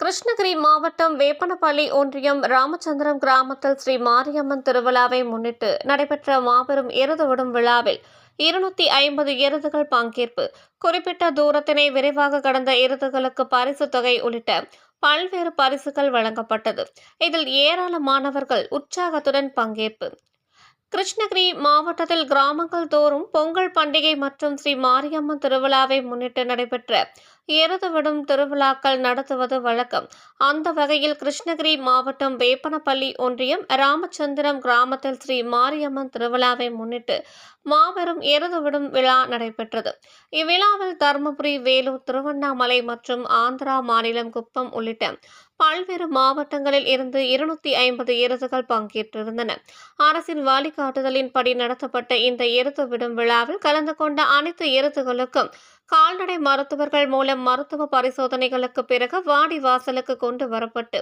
கிருஷ்ணகிரி மாவட்டம் வேப்பனப்பள்ளி ஒன்றியம் ராமச்சந்திரம் கிராமத்தில் ஸ்ரீ மாரியம்மன் திருவிழாவை முன்னிட்டு நடைபெற்ற மாபெரும் எருது விடும் விழாவில் இருநூத்தி ஐம்பது எருதுகள் பங்கேற்பு. குறிப்பிட்ட தூரத்தினை விரைவாக கடந்த எருதுகளுக்கு பரிசு தொகை உள்ளிட்ட பல்வேறு பரிசுகள் வழங்கப்பட்டது. இதில் ஏராளமானவர்கள் உற்சாகத்துடன் பங்கேற்பு. கிருஷ்ணகிரி மாவட்டத்தில் கிராமங்கள் தோறும் பொங்கல் பண்டிகை மற்றும் ஸ்ரீ மாரியம்மன் திருவிழாவை முன்னிட்டு நடைபெற்ற எருதுவிடும் திருவிழாக்கள் நடத்துவது வழக்கம். அந்த வகையில் கிருஷ்ணகிரி மாவட்டம் வேப்பனப்பள்ளி ஒன்றியம் ராமச்சந்திரம் கிராமத்தில் ஸ்ரீ மாரியம்மன் திருவிழாவை முன்னிட்டு மாபெரும் எருதுவிடும் விழா நடைபெற்றது. இவ்விழாவில் தருமபுரி வேலூர் திருவண்ணாமலை மற்றும் ஆந்திரா மாநிலம் குப்பம் உள்ளிட்ட பல்வேறு மாவட்டங்களில் இருந்து இருநூத்தி ஐம்பது எருதுகள் பங்கேற்றிருந்தன. அரசின் வழிகாட்டுதலின்படி நடத்தப்பட்ட இந்த எருது விடும் விழாவில் கலந்து கொண்ட அனைத்து எருதுகளுக்கும் கால்நடை மருத்துவர்கள் மூலம் மருத்துவ பரிசோதனைகளுக்கு பிறகு வாடி வாசலுக்கு கொண்டு வரப்பட்டு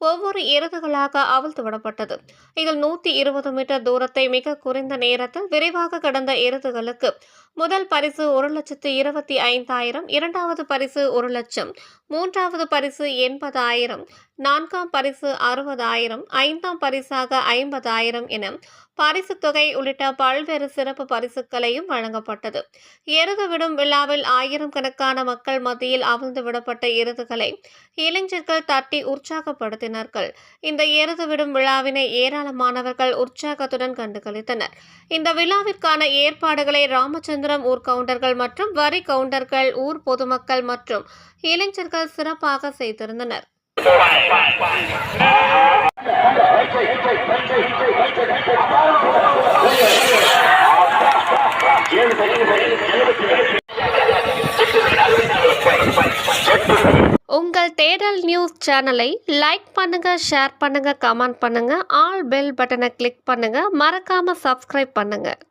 ஒவ்வொரு எருதுகளாக அவிழ்த்து விடப்பட்டது. இதில் நூத்தி இருபது மீட்டர் தூரத்தை மிக குறைந்த நேரத்தில் விரைவாக கடந்த எருதுகளுக்கு முதல் பரிசு ஒரு லட்சத்து இருபத்தி ஐந்தாயிரம் இரண்டாவது பரிசு ஒரு லட்சம் மூன்றாவது பரிசு எண்பதாயிரம் நான்காம் பரிசு அறுபதாயிரம் ஐந்தாம் பரிசாக ஐம்பதாயிரம் என பரிசு தொகை உள்ளிட்ட பல்வேறு சிறப்பு பரிசுகளையும் வழங்கப்பட்டது. எருது விடும் விழாவில் ஆயிரம் கணக்கான மக்கள் மத்தியில் அவிழ்ந்து விடப்பட்ட எருதுகளை இளைஞர்கள் தட்டி உற்சாகப்படுத்தினார்கள். இந்த எருது விடும் விழாவினை ஏராளமானவர்கள் உற்சாகத்துடன் கண்டுகளித்தனர். இந்த விழாவிற்கான ஏற்பாடுகளை ராமச்சந்திரம் ஊர் கவுண்டர்கள் மற்றும் வரி கவுண்டர்கள் ஊர் பொதுமக்கள் மற்றும் இளைஞர்கள் சிறப்பாக செய்திருந்தனர். உங்கள் தேடல் நியூஸ் சேனலை லைக் பண்ணுங்க ஷேர் பண்ணுங்க கமெண்ட் பண்ணுங்க ஆல் பெல் பட்டனை கிளிக் பண்ணுங்க மறக்காம சப்ஸ்கிரைப் பண்ணுங்க.